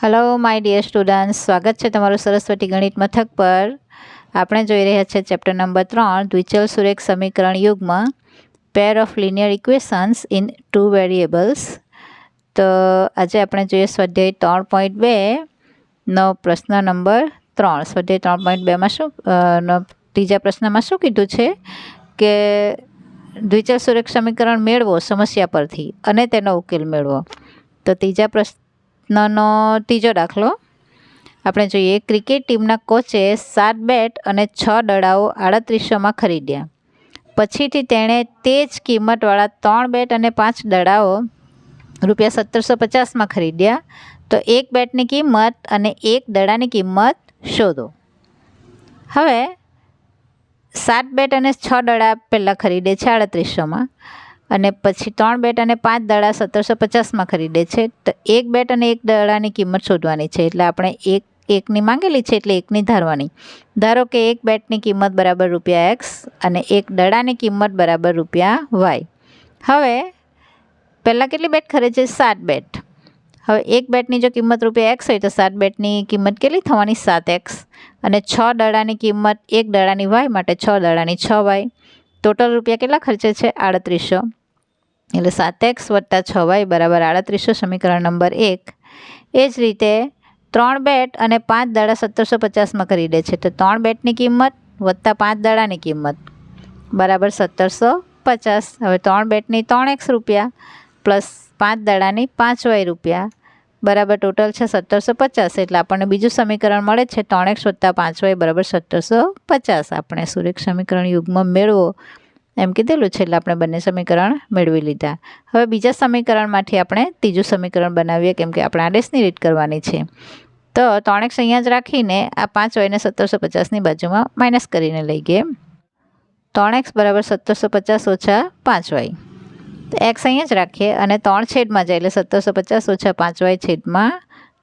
Hello my dear students સ્વાગત છે તમારું સરસ્વતી ગણિત મથક પર. આપણે જોઈ રહ્યા છે ચેપ્ટર નંબર ત્રણ, દ્વિચલ સુરેખ સમીકરણ યુગમાં pair of linear equations in two variables તો આજે આપણે જોઈએ સ્વાધ્યાય ત્રણ પોઈન્ટ બે નો પ્રશ્ન નંબર ત્રણ. સ્વાધ્યાય ત્રણ પોઈન્ટ બેમાં શું ત્રીજા પ્રશ્નમાં શું કીધું છે કે દ્વિચલ સુરેખ સમીકરણ મેળવો સમસ્યા પરથી અને તેનો ઉકેલ મેળવો. તો ત્રીજા પ્રશ્નનો ત્રીજો દાખલો. આપણે જોઈએ, ક્રિકેટ ટીમના કોચે સાત બેટ અને છ દડાઓ આડત્રીસોમાં ખરીદ્યા. પછીથી તેણે તે જ કિંમતવાળા ત્રણ બેટ અને પાંચ દડાઓ રૂપિયા સત્તરસો પચાસમાં ખરીદ્યા. તો એક બેટની કિંમત અને એક દડાની કિંમત શોધો. હવે સાત બેટ અને છ દડા પહેલાં ખરીદે છે આડત્રીસોમાં. અને પછી ત્રણ બેટ અને પાંચ દડા સત્તરસો પચાસમાં ખરીદે છે. તો એક બેટ અને એક દડાની કિંમત શોધવાની છે. એટલે આપણે એક, એકની માંગેલી છે એટલે એકની ધારવાની. ધારો કે એક બેટની કિંમત બરાબર રૂપિયા એક્સ અને એક દડાની કિંમત બરાબર રૂપિયા વાય. હવે પહેલાં કેટલી બેટ ખરીદે છે? સાત બેટ. હવે એક બેટની જો કિંમત રૂપિયા એક્સ હોય તો સાત બેટની કિંમત કેટલી થવાની? સાત એક્સ. અને છ દડાની કિંમત એક દડાની વાય માટે છ દડાની છ વાય. ટોટલ રૂપિયા કેટલા ખર્ચે છે? આડત્રીસો. એટલે સાત એક્સ વત્તા છ વાય બરાબર આડત્રીસો સમીકરણ નંબર એક. એ જ રીતે ત્રણ બેટ અને પાંચ દડા સત્તરસો પચાસમાં ખરીદે છે. તો ત્રણ બેટની કિંમત વત્તા પાંચ દડાની કિંમત. બરાબર સત્તરસો પચાસ. હવે ત્રણ બેટની ત્રણ એક્સ રૂપિયા પ્લસ પાંચ દડાની પાંચ વાય રૂપિયા. બરાબર ટોટલ છે સત્તરસો પચાસ. એટલે આપણને બીજું સમીકરણ મળે છે ત્રણ એક્સ વત્તા પાંચ વાય બરાબર સત્તરસો પચાસ. આપણે સુરેખ સમીકરણ યુગમાં મેળવો. એમ કીધેલું છેલ્લે આપણે બંને સમીકરણ મેળવી લીધા. હવે બીજા સમીકરણમાંથી આપણે ત્રીજું સમીકરણ બનાવીએ, કેમ કે આપણે આદેશની રીત કરવાની છે. તો ત્રણ એક્સ અહીંયા જ રાખીને આ પાંચ વાયને સત્તરસો પચાસની બાજુમાં માઇનસ કરીને લઈ ગઈએ. ત્રણ એક્સ બરાબર સત્તરસો પચાસ ઓછા પાંચ વાય તો એક્સ અહીંયા જ રાખીએ અને ત્રણ છેદમાં જાય એટલે સત્તરસો પચાસ ઓછા પાંચ વાય છેદમાં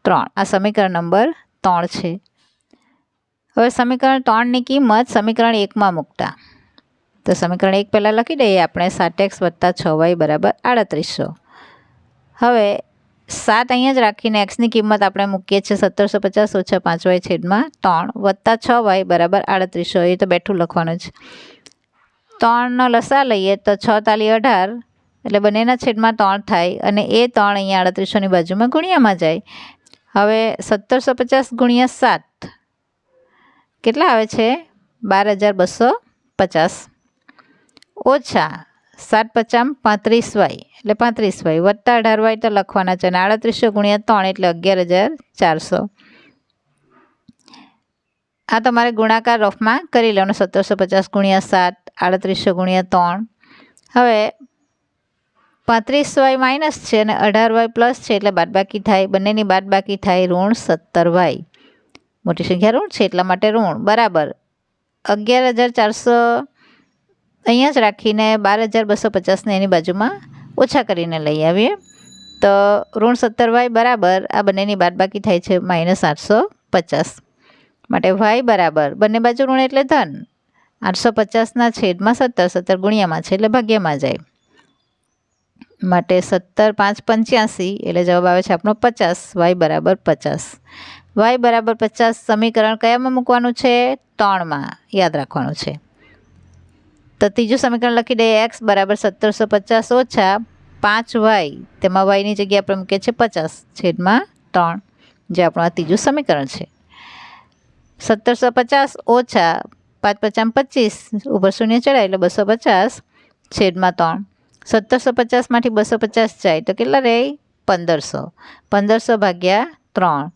ત્રણ. આ સમીકરણ નંબર ત્રણ છે. હવે સમીકરણ ત્રણની કિંમત સમીકરણ એકમાં મૂકતા. તો સમીકરણ એક પહેલાં લખી દઈએ. આપણે સાત એક્સ વત્તા છ વાય બરાબર આડત્રીસો. હવે સાત અહીંયા જ રાખીને એક્સની કિંમત આપણે મૂકીએ છીએ સત્તરસો પચાસ ઓછા પાંચ વાય છેદમાં ત્રણ વત્તા છ વાય બરાબર આડત્રીસો. એ તો બેઠું લખવાનું છે ત્રણનો લસા લઈએ તો છ તાલી અઢાર, એટલે બંનેના છેદમાં ત્રણ થાય અને એ ત્રણ અહીંયા આડત્રીસોની બાજુમાં ગુણ્યામાં જાય. હવે સત્તરસો પચાસ ગુણ્યા સાત, કેટલા આવે છે? બાર હજાર બસો પચાસ. ઓછા સાત પચામ પાંત્રીસ વાય, એટલે પાંત્રીસ વાય. વત્તા અઢાર વાય તો લખવાના છે અને આડત્રીસો ગુણ્યા ત્રણ એટલે અગિયાર હજાર ચારસો. આ તમારે ગુણાકાર રફમાં કરી લેવાનો, સત્તરસો પચાસ ગુણ્યા સાત, આડત્રીસો ગુણ્યા ત્રણ. હવે પાંત્રીસ વાય માઇનસ છે અને અઢાર વાય પ્લસ છે એટલે બાદબાકી થાય, બંનેની બાદબાકી થાય ઋણ સત્તર વાય. મોટી સંખ્યા ઋણ છે એટલા માટે ઋણ. બરાબર. અગિયાર હજાર ચારસો અહીંયા જ રાખીને બાર હજાર બસો પચાસને એની બાજુમાં ઓછા કરીને લઈ આવીએ. તો ઋણ સત્તર વાય બરાબર, આ બંનેની બાદબાકી થાય છે માઇનસ આઠસો પચાસ. માટે વાય બરાબર, બંને બાજુ ઋણ એટલે ધન. આઠસો પચાસના છેદમાં સત્તર સત્તર ગુણ્યામાં છે એટલે ભાગ્યમાં જાય. માટે સત્તર પાંચ પંચ્યાસી એટલે જવાબ આવે છે આપણો પચાસ, વાય બરાબર પચાસ. વાય બરાબર પચાસ સમીકરણ કયામાં મૂકવાનું છે? ત્રણમાં, યાદ રાખવાનું છે. તો ત્રીજું સમીકરણ લખી દઈએ એક્સ બરાબર સત્તરસો પચાસ ઓછા પાંચ વાય તેમાં વાયની જગ્યા આપણે મૂકીએ છીએ પચાસ છેદમાં ત્રણ, જે આપણું આ ત્રીજું સમીકરણ છે. સત્તરસો પચાસ ઓછા પાંચ પચાસ પચીસ, ઉપર શૂન્ય ચડાય એટલે બસો પચાસ છેદમાં ત્રણ. સત્તરસો પચાસમાંથી બસો પચાસ જાય તો કેટલા રહે? પંદરસો. પંદરસો ભાગ્યા ત્રણ.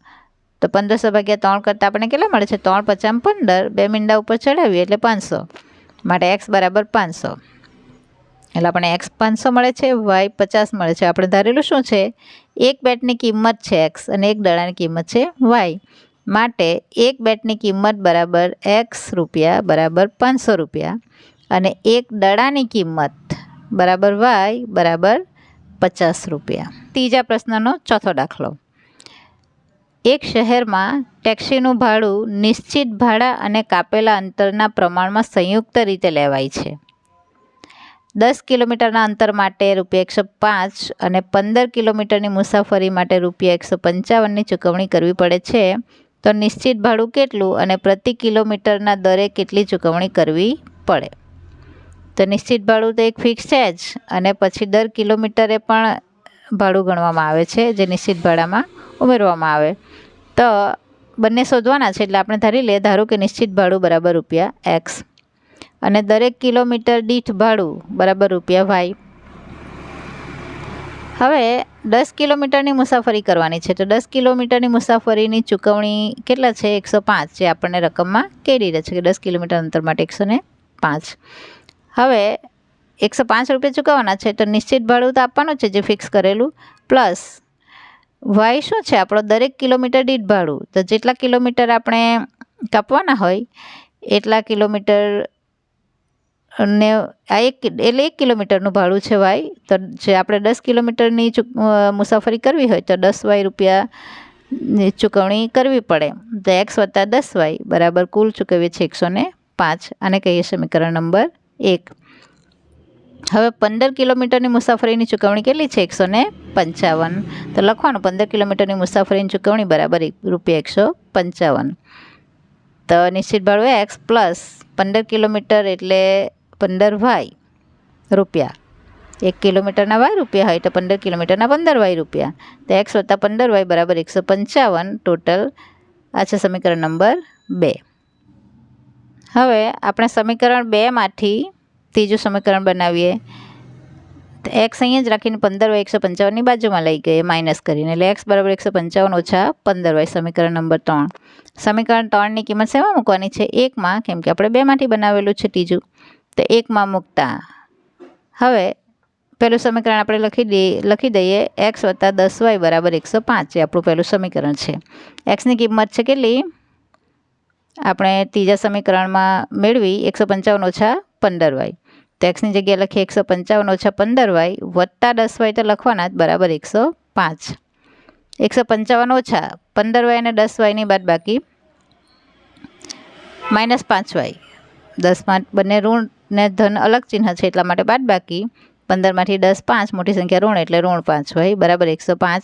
તો પંદરસો ભાગ્યા ત્રણ કરતાં આપણને કેટલા મળે છે? ત્રણ પચાસ પંદર. બે મીંડા ઉપર ચડાવીએ એટલે પાંચસો. માટે એક્સ બરાબર પાંચસો. એટલે આપણે એક્સ પાંચસો મળે છે વાય પચાસ મળે છે. આપણે ધારેલું શું છે? એક બેટની કિંમત છે એક્સ અને એક દડાની કિંમત છે વાય માટે એક બેટની કિંમત બરાબર એક્સ રૂપિયા બરાબર પાંચસો રૂપિયા અને એક દડાની કિંમત બરાબર વાય બરાબર પચાસ રૂપિયા. ત્રીજા પ્રશ્નનો ચોથો દાખલો. એક શહેરમાં ટેક્સીનું ભાડું નિશ્ચિત ભાડા અને કાપેલા અંતરના પ્રમાણમાં સંયુક્ત રીતે લેવાય છે. દસ કિલોમીટરના અંતર માટે રૂપિયા એકસો પાંચ અને પંદર કિલોમીટરની મુસાફરી માટે રૂપિયા એકસો પંચાવનની ચૂકવણી કરવી પડે છે, તો નિશ્ચિત ભાડું કેટલું અને પ્રતિ કિલોમીટરના દરે કેટલી ચૂકવણી કરવી પડે? તો નિશ્ચિત ભાડું તો એક ફિક્સ છે જ અને પછી દર કિલોમીટરે પણ ભાડું ગણવામાં આવે છે, જે નિશ્ચિત ભાડામાં ઉમેરવામાં આવે. તો બંને શોધવાના છે, એટલે આપણે ધારી લઈએ, ધારો કે નિશ્ચિત ભાડું બરાબર રૂપિયા એક્સ અને દરેક કિલોમીટર દીઠ ભાડું બરાબર રૂપિયા વાય હવે દસ કિલોમીટરની મુસાફરી કરવાની છે, તો દસ કિલોમીટરની મુસાફરીની ચૂકવણી કેટલા છે? એકસો પાંચ, જે આપણને રકમમાં કહી રહી છે, કે દસ કિલોમીટર અંતર માટે એકસો પાંચ. હવે એકસો પાંચ રૂપિયા ચૂકવવાના છે, તો નિશ્ચિત ભાડું તો આપવાનું છે જે ફિક્સ કરેલું. પ્લસ વાય શું છે? આપણો દરેક કિલોમીટર દીઠ ભાડું. તો જેટલા કિલોમીટર આપણે કાપવાના હોય, એટલા કિલોમીટર ને આ એક, એટલે એક કિલોમીટરનું ભાડું છે વાય તો જે આપણે દસ કિલોમીટરની મુસાફરી કરવી હોય, તો દસ વાય રૂપિયાની ચૂકવણી કરવી પડે. તો એક્સ વત્તા દસ વાય બરાબર કુલ ચૂકવીએ છીએ એકસો પાંચ. આને કહીએ સમીકરણ નંબર એક. હવે પંદર કિલોમીટરની મુસાફરીની ચૂકવણી કેટલી છે? એકસો ને પંચાવન. તો લખવાનું, પંદર કિલોમીટરની મુસાફરીની ચૂકવણી બરાબર રૂપિયા એકસો પંચાવન. તો નિશ્ચિત ભાડું એક્સ પ્લસ પંદર કિલોમીટર એટલે પંદર વાય રૂપિયા. એક કિલોમીટરના વાય રૂપિયા હોય તો પંદર કિલોમીટરના પંદર વાય રૂપિયા. તો એક્સ વત્તા પંદર વાય બરાબર એકસો પંચાવન ટોટલ આ છે સમીકરણ નંબર બે. હવે આપણે સમીકરણ બેમાંથી ત્રીજું સમીકરણ બનાવીએ. તો એક્સ અહીંયા જ રાખીને પંદર વાય એકસો પંચાવનની બાજુમાં લઈ ગઈએ માઇનસ કરીને. એટલે એક્સ બરાબર એકસો પંચાવન ઓછા પંદર વાય સમીકરણ નંબર ત્રણ. સમીકરણ ત્રણની કિંમત શેમાં મૂકવાની છે? એકમાં, કેમ કે આપણે બેમાંથી બનાવેલું છે ત્રીજું. તો એકમાં મૂકતા. હવે પહેલું સમીકરણ આપણે લખી દઈએ લખી દઈએ એક્સ વત્તા દસ વાય બરાબર એકસો પાંચ, એ આપણું પહેલું સમીકરણ છે. એક્સની કિંમત છે કેટલી? આપણે ત્રીજા સમીકરણમાં મેળવી, એકસો પંચાવન ઓછા પંદર વાય. તો એક્સની જગ્યાએ લખીએ એકસો પંચાવન ઓછા પંદર વાય વત્તા દસ વાય તો લખવાના જ, બરાબર એકસો પાંચ. એકસો પંચાવન ઓછા પંદર વાય અને દસ વાયની બાદ બાકી માઇનસ પાંચ વાય. દસમાં બંને ઋણ ને ધન અલગ ચિહ્ન છે એટલા માટે બાદ બાકી પંદરમાંથી દસ પાંચ, મોટી સંખ્યા ઋણ એટલે ઋણ પાંચ હોય બરાબર એકસો પાંચ.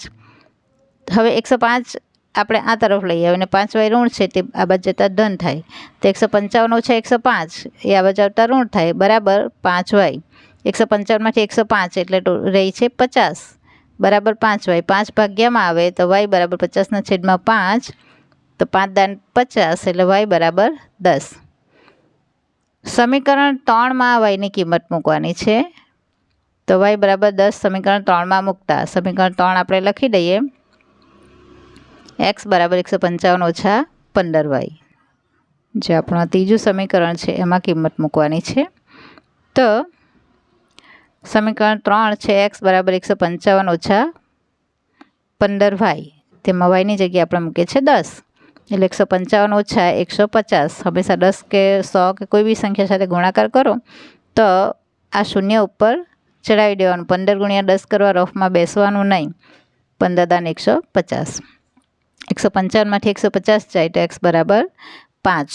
હવે એકસો પાંચ આપણે આ તરફ લઈએ અને પાંચ વાય ઋણ છે તે આ બાજુ જતાં ધન થાય. તો એકસો પંચાવન ઓછા એકસો પાંચ. એ આ બાજુ આવતા ઋણ થાય. બરાબર પાંચ વાય એકસો પંચાવનમાંથી એકસો પાંચ એટલે રહી છે પચાસ. બરાબર પાંચ વાય પાંચ ભાગ્યામાં આવે તો વાય બરાબર પચાસના છેદમાં પાંચ. તો પાંચ દાન પચાસ એટલે વાય બરાબર દસ. સમીકરણ ત્રણમાં વાયની કિંમત મૂકવાની છે. તો વાય બરાબર દસ. સમીકરણ ત્રણમાં મૂકતા. સમીકરણ ત્રણ આપણે લખી દઈએ. એક્સ બરાબર એકસો પંચાવન ઓછા પંદર વાય. જે આપણું ત્રીજું સમીકરણ છે, એમાં કિંમત મૂકવાની છે. તો સમીકરણ ત્રણ છે, એક્સ બરાબર એકસો પંચાવન ઓછા પંદર વાય. તેમાં વાયની જગ્યાએ આપણે મૂકીએ છીએ દસ. એટલે એકસો પંચાવન ઓછા એકસો પચાસ. હંમેશા દસ કે સો કે કોઈ બી સંખ્યા સાથે ગુણાકાર કરો, તો આ શૂન્ય ઉપર ચડાવી દેવાનું. પંદર ગુણ્યા દસ કરવા રફમાં બેસવાનું નહીં. પંદર દાન એકસો પચાસ. એકસો પંચાવનમાંથી એકસો પચાસ જાય તો એક્સ બરાબર પાંચ.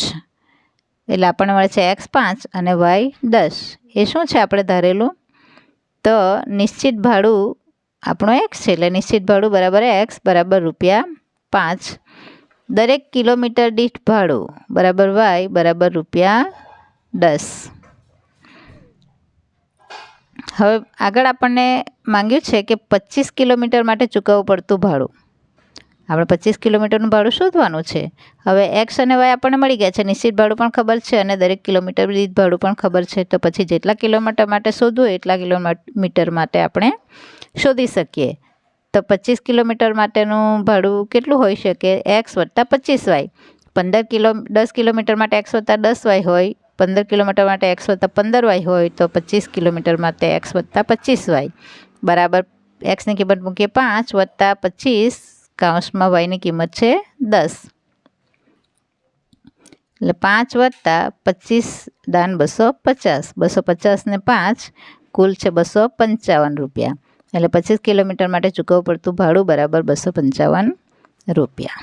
એટલે આપણને મળે છે એક્સ પાંચ અને વાય દસ. એ શું છે આપણે ધારેલું? તો નિશ્ચિત ભાડું આપણું એક્સ છે, એટલે નિશ્ચિત ભાડું બરાબર એક્સ, બરાબર રૂપિયા પાંચ. દરેક કિલોમીટર દીઠ ભાડું બરાબર વાય, બરાબર રૂપિયા દસ. હવે આગળ આપણને માંગ્યું છે કે પચીસ કિલોમીટર માટે ચૂકવવું પડતું ભાડું. આપણે પચીસ કિલોમીટરનું ભાડું શોધવાનું છે. હવે એક્સ અને વાય આપણને મળી ગયા છે. નિશ્ચિત ભાડું પણ ખબર છે અને દરેક કિલોમીટર દીઠ ભાડું પણ ખબર છે. તો પછી જેટલા કિલોમીટર માટે શોધવું એટલા કિલોમીટર માટે આપણે શોધી શકીએ. તો પચીસ કિલોમીટર માટેનું ભાડું કેટલું હોઈ શકે? એક્સ વત્તા પચીસ વાય. પંદર કિલો, દસ કિલોમીટર માટે એક્સ વત્તા દસ વાય હોય. પંદર કિલોમીટર માટે એક્સ વત્તા પંદર વાય હોય. તો પચીસ કિલોમીટર માટે એક્સ વત્તા પચીસ વાય. બરાબર. એક્સની કિંમત મૂકીએ પાંચ વત્તા પચીસ કાઉન્સમાં વાયની કિંમત છે દસ. એટલે પાંચ વત્તા પચીસ દાન બસો પચાસ. બસો પચાસને પાંચ કુલ છે બસો પંચાવન રૂપિયા. એટલે પચીસ કિલોમીટર માટે ચૂકવવું પડતું ભાડું બરાબર બસો પંચાવન રૂપિયા.